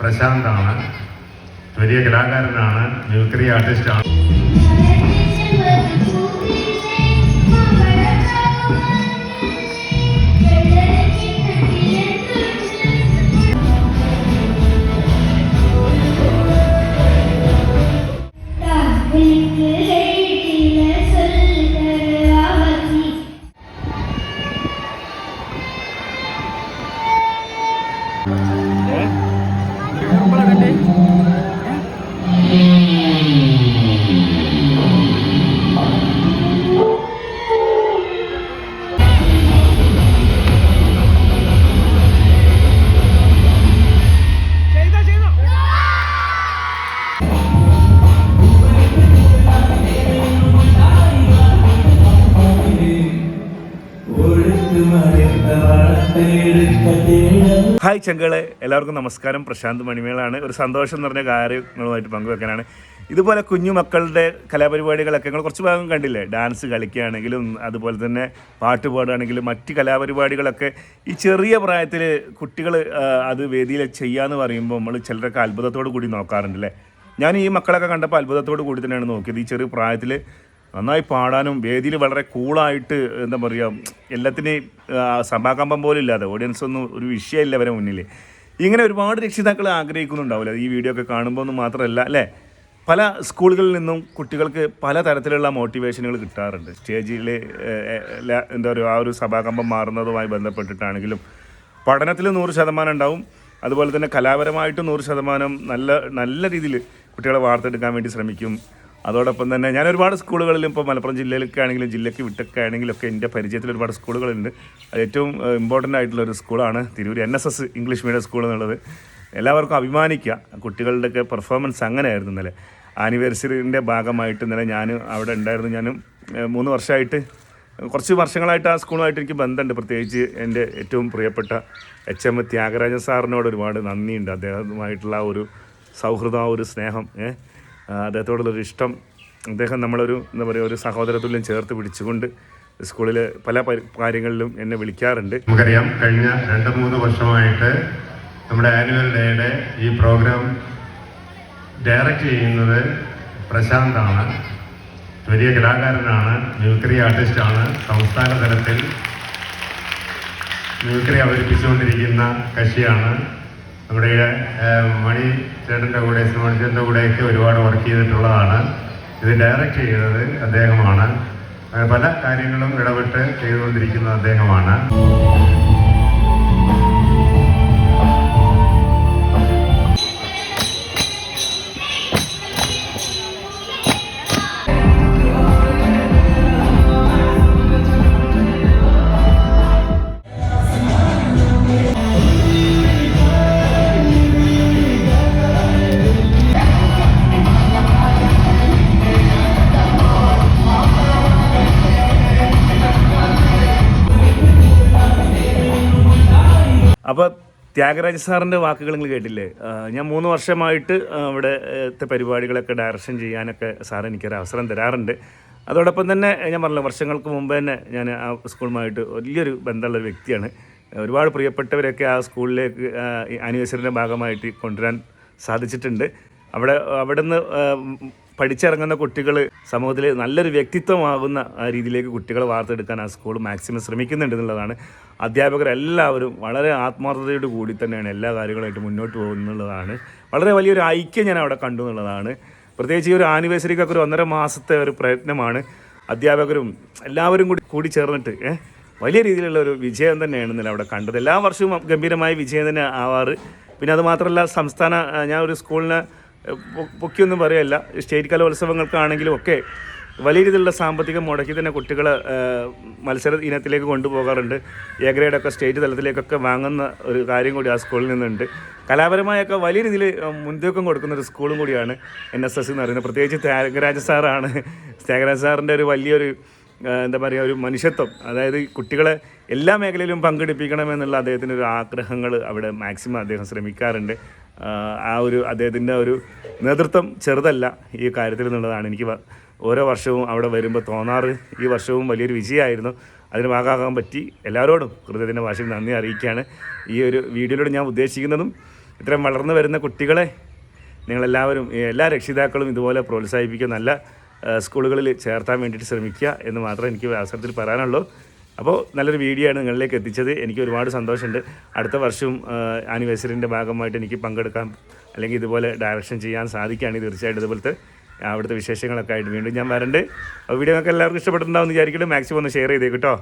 പ്രശാന്താണ്. വലിയ കലാകാരനാണ് മ്യൂക്കറി ആർട്ടിസ്റ്റാണ്. ഹായ് ചെങ്കളെ എല്ലാവർക്കും നമസ്കാരം. പ്രശാന്ത് മണിമേളാണ്. ഒരു സന്തോഷം നിറഞ്ഞ കാര്യങ്ങളുമായിട്ട് പങ്കുവെക്കാനാണ്. ഇതുപോലെ കുഞ്ഞു മക്കളുടെ കലാപരിപാടികളൊക്കെ നിങ്ങൾ കുറച്ച് ഭാഗം കണ്ടില്ലേ? ഡാൻസ് കളിക്കുകയാണെങ്കിലും അതുപോലെ തന്നെ പാട്ട് പാടുകയാണെങ്കിലും മറ്റ് കലാപരിപാടികളൊക്കെ ഈ ചെറിയ പ്രായത്തിൽ കുട്ടികൾ അത് വേദിയിൽ ചെയ്യാന്ന് പറയുമ്പോൾ നമ്മൾ ചിലരൊക്കെ അത്ഭുതത്തോടു കൂടി നോക്കാറുണ്ടല്ലേ ഞാൻ ഈ മക്കളൊക്കെ കണ്ടപ്പോൾ അത്ഭുതത്തോടു കൂടി തന്നെയാണ് നോക്കിയത്. ഈ ചെറിയ പ്രായത്തിൽ നന്നായി പാടാനും വേദിയിൽ വളരെ കൂളായിട്ട് എന്താ പറയുക എല്ലാത്തിനെയും സഭാകമ്പം പോലും ഇല്ലാതെ ഓഡിയൻസ് ഒന്നും ഒരു വിഷയമില്ല അവരെ മുന്നിൽ ഇങ്ങനെ ഒരുപാട് രക്ഷിതാക്കൾ ആഗ്രഹിക്കുന്നുണ്ടാവില്ല? ഈ വീഡിയോ ഒക്കെ കാണുമ്പോൾ ഒന്നും മാത്രമല്ല അല്ലേ? പല സ്കൂളുകളിൽ നിന്നും കുട്ടികൾക്ക് പല തരത്തിലുള്ള മോട്ടിവേഷനുകൾ കിട്ടാറുണ്ട്. സ്റ്റേജിൽ എന്താ പറയുക ആ ഒരു സഭാകമ്പം മാറുന്നതുമായി ബന്ധപ്പെട്ടിട്ടാണെങ്കിലും പഠനത്തിൽ നൂറ് ശതമാനം ഉണ്ടാവും. അതുപോലെ തന്നെ കലാപരമായിട്ട് നൂറ് ശതമാനം നല്ല നല്ല രീതിയിൽ കുട്ടികളെ വാർത്തെടുക്കാൻ വേണ്ടി ശ്രമിക്കും. അതോടൊപ്പം തന്നെ ഞാൻ ഒരുപാട് സ്കൂളുകളിൽ ഇപ്പോൾ മലപ്പുറം ജില്ലയിലൊക്കെ ആണെങ്കിലും ജില്ലയ്ക്ക് വിട്ടൊക്കെ ആണെങ്കിലും ഒക്കെ എന്റെ പരിചയത്തിൽ ഒരുപാട് സ്കൂളുകളുണ്ട്. ഏറ്റവും ഇമ്പോർട്ടന്റ് ആയിട്ടുള്ള ഒരു സ്കൂളാണ് Tirur N S S English medium school എന്നുള്ളത്. എല്ലാവർക്കും അഭിമാനിക്കുക. കുട്ടികളുടെയൊക്കെ പെർഫോമൻസ് അങ്ങനെയായിരുന്നു ഇന്നലെ. ആനിവേഴ്സറിന്റെ ഭാഗമായിട്ട് ഇന്നലെ ഞാൻ അവിടെ ഉണ്ടായിരുന്നു. ഞാനും മൂന്ന് വർഷമായിട്ട് കുറച്ച് വർഷങ്ങളായിട്ട് ആ സ്കൂളുമായിട്ട് എനിക്ക് ബന്ധമുണ്ട്. പ്രത്യേകിച്ച് എന്റെ ഏറ്റവും പ്രിയപ്പെട്ട എച്ച് എം ത്യാഗരാജൻ സാറിനോട് ഒരുപാട് നന്ദിയുണ്ട്. അദ്ദേഹവുമായിട്ടുള്ള ആ ഒരു സൗഹൃദം ആ ഒരു സ്നേഹം അദ്ദേഹത്തോടുള്ളൊരു ഇഷ്ടം. അദ്ദേഹം നമ്മളൊരു എന്താ പറയുക ഒരു സഹോദരത്തുല്യം ചേർത്ത് പിടിച്ചുകൊണ്ട് സ്കൂളിൽ പല കാര്യങ്ങളിലും എന്നെ വിളിക്കാറുണ്ട്. നമുക്കറിയാം കഴിഞ്ഞ രണ്ട് മൂന്ന് വർഷമായിട്ട് നമ്മുടെ ആനുവൽ ഡേയുടെ ഈ പ്രോഗ്രാം ഡയറക്റ്റ് ചെയ്യുന്നത് പ്രശാന്താണ്. വലിയ കലാകാരനാണ് മ്യൂക്കറി ആർട്ടിസ്റ്റാണ്. സംസ്ഥാന തലത്തിൽ മ്യൂക്കറി അവതരിപ്പിച്ചുകൊണ്ടിരിക്കുന്ന കക്ഷിയാണ്. നമ്മുടെ മണി ചേട്ടന്റെ കൂടെ മണിച്ചേട്ടന്റെ കൂടെയൊക്കെ ഒരുപാട് വർക്ക് ചെയ്തിട്ടുള്ളതാണ്. ഇത് ഡയറക്റ്റ് ചെയ്തത് അദ്ദേഹമാണ്. പല കാര്യങ്ങളും ഇടപെട്ട് ചെയ്തുകൊണ്ടിരിക്കുന്നത് അദ്ദേഹമാണ്. അപ്പോൾ ത്യാഗരാജ സാറിന്റെ വാക്കുകൾ നിങ്ങൾ കേട്ടില്ലേ? ഞാൻ മൂന്ന് വർഷമായിട്ട് ആ, അവിടെ ത്തെ പരിപാടികളൊക്കെ ഡയറക്ഷൻ ചെയ്യാനൊക്കെ സാർ എനിക്കൊരു അവസരം തരാറുണ്ട്. അതോടൊപ്പം തന്നെ ഞാൻ പറഞ്ഞു വർഷങ്ങൾക്ക് മുമ്പ് തന്നെ ഞാൻ ആ സ്കൂളുമായിട്ട് വലിയൊരു ബന്ധമുള്ള ഒരു വ്യക്തിയാണ്. ഒരുപാട് പ്രിയപ്പെട്ടവരൊക്കെ ആ സ്കൂളിലേക്ക് ആനിവേഴ്സറിന്റെ ഭാഗമായിട്ട് കൊണ്ടുവരാൻ സാധിച്ചിട്ടുണ്ട്. അവിടെ അവിടുന്ന് ആ, പഠിച്ചിറങ്ങുന്ന കുട്ടികൾ സമൂഹത്തിൽ നല്ലൊരു വ്യക്തിത്വമാകുന്ന രീതിയിലേക്ക് കുട്ടികളെ വാർത്തെടുക്കാൻ ആ സ്കൂൾ മാക്സിമം ശ്രമിക്കുന്നുണ്ട് എന്നുള്ളതാണ്. അധ്യാപകരെല്ലാവരും വളരെ ആത്മാർത്ഥതയോട് കൂടി തന്നെയാണ് എല്ലാ കാര്യങ്ങളായിട്ട് മുന്നോട്ട് പോകുന്നുള്ളതാണ്. വളരെ വലിയൊരു ഐക്യം ഞാൻ അവിടെ കണ്ടു എന്നുള്ളതാണ്. പ്രത്യേകിച്ച് ഈ ഒരു ആനിവേഴ്സറിക്കൊക്കെ ഒരു ഒന്നര മാസത്തെ ഒരു പ്രയത്നമാണ്. അധ്യാപകരും എല്ലാവരും കൂടി കൂടി ചേർന്നിട്ട് വലിയ രീതിയിലുള്ള ഒരു വിജയം തന്നെയാണ് അവിടെ കണ്ടത്. എല്ലാ വർഷവും ഗംഭീരമായ വിജയം തന്നെ ആവാറ്. പിന്നെ അത് മാത്രമല്ല സംസ്ഥാന ഞാൻ ഒരു സ്കൂളിന് പൊക്കിയൊന്നും പറയല്ല. സ്റ്റേറ്റ് കലോത്സവങ്ങൾക്കാണെങ്കിലും ഒക്കെ വലിയ രീതിയിലുള്ള സാമ്പത്തികം മുടക്കി തന്നെ കുട്ടികളെ മത്സര ഇനത്തിലേക്ക് കൊണ്ടുപോകാറുണ്ട്. എ ഗ്രേഡൊക്കെ സ്റ്റേറ്റ് തലത്തിലേക്കൊക്കെ വാങ്ങുന്ന ഒരു കാര്യം കൂടി ആ സ്കൂളിൽ നിന്നുണ്ട്. കലാപരമായൊക്കെ വലിയ രീതിയിൽ മുൻതൂക്കം കൊടുക്കുന്ന ഒരു സ്കൂളും കൂടിയാണ് എൻ എസ് എസ് എന്ന് പറയുന്നത്. പ്രത്യേകിച്ച് ത്യാഗരാജ സാറാണ്. ത്യാഗരാജ സാറിന്റെ ഒരു വലിയൊരു എന്താ പറയുക ഒരു മനുഷ്യത്വം. അതായത് കുട്ടികളെ എല്ലാ മേഖലയിലും പങ്കെടുപ്പിക്കണമെന്നുള്ള അദ്ദേഹത്തിന്റെ ഒരു ആഗ്രഹങ്ങൾ അവിടെ മാക്സിമം അദ്ദേഹം ശ്രമിക്കാറുണ്ട്. ആ, ഒരു അദ്ദേഹത്തിന്റെ ഒരു നേതൃത്വം ചെറുതല്ല ഈ കാര്യത്തിൽ എന്നുള്ളതാണ്. എനിക്ക് ഓരോ വർഷവും അവിടെ വരുമ്പോൾ തോന്നാറ് ഈ വർഷവും വലിയൊരു വിജയമായിരുന്നു. അതിന് ഭാഗമാകാൻ പറ്റി എല്ലാവരോടും ഹൃദയത്തിന്റെ ഭാഷയിൽ നന്ദി അറിയിക്കുകയാണ്. ഈ ഒരു വീഡിയോയിലൂടെ ഞാൻ ഉദ്ദേശിക്കുന്നതും ഇത്രയും വളർന്നു വരുന്ന കുട്ടികളെ നിങ്ങളെല്ലാവരും എല്ലാ രക്ഷിതാക്കളും ഇതുപോലെ പ്രോത്സാഹിപ്പിക്കുക നല്ല സ്കൂളുകളിൽ ചേർത്താൻ വേണ്ടിയിട്ട് ശ്രമിക്കുക എന്ന് മാത്രമേ എനിക്ക് അവസരത്തിൽ പറയാനുള്ളൂ. അപ്പോൾ നല്ലൊരു വീഡിയോ ആണ് നിങ്ങളിലേക്ക് എത്തിച്ചത്. എനിക്ക് ഒരുപാട് സന്തോഷമുണ്ട്. അടുത്ത വർഷവും ആനിവേഴ്സറിന്റെ ഭാഗമായിട്ട് എനിക്ക് പങ്കെടുക്കാം അല്ലെങ്കിൽ ഇതുപോലെ ഡയറക്ഷൻ ചെയ്യാൻ സാധിക്കുകയാണെങ്കിൽ തീർച്ചയായിട്ടും ഇതുപോലത്തെ അവിടുത്തെ വിശേഷങ്ങളൊക്കെ ആയിട്ട് വീണ്ടും ഞാൻ വരണ്ട്. വീഡിയോ ഒക്കെ എല്ലാവർക്കും ഇഷ്ടപ്പെട്ടിട്ടുണ്ടാവും എന്ന് വിചാരിക്കട്ടെ മാക്സിമം ഒന്ന് ഷെയർ ചെയ്തേക്കും കേട്ടോ